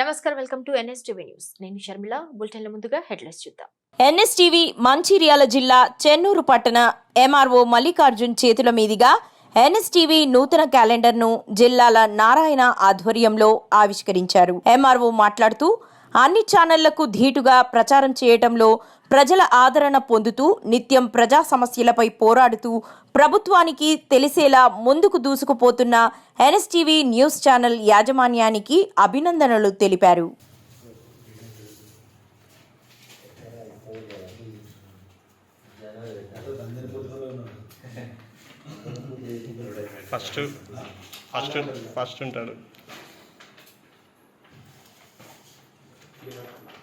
నమస్కారం welcome to NSTV news. నేను షర్మిల. బులెటిన్ల ముందుగా హెడ్లైన్స్ చూద్దాం. ఎన్ఎస్టీవీ మంచిర్యాల జిల్లా చెన్నూరు పట్టణ ఎంఆర్ఓ మల్లికార్జున్ చేతుల మీదుగా ఎన్ఎస్టీవీ నూతన క్యాలెండర్ను జిల్లాల నారాయణ ఆధ్వర్యంలో ఆవిష్కరించారు. ఎంఆర్ఓ మాట్లాడుతూ అన్ని ఛానళ్ళకు ధీటుగా ప్రచారం చేయటంలో ప్రజల ఆదరణ పొందుతూ నిత్యం ప్రజా సమస్యలపై పోరాడుతూ ప్రభుత్వానికి తెలిసేలా ముందుకు దూసుకుపోతున్న ఎన్ఎస్టీవీ న్యూస్ ఛానల్ యాజమాన్యానికి అభినందనలు తెలిపారు. ఫస్ట్ ఫస్ట్ ఫస్ట్ ఉంటాడు. you know,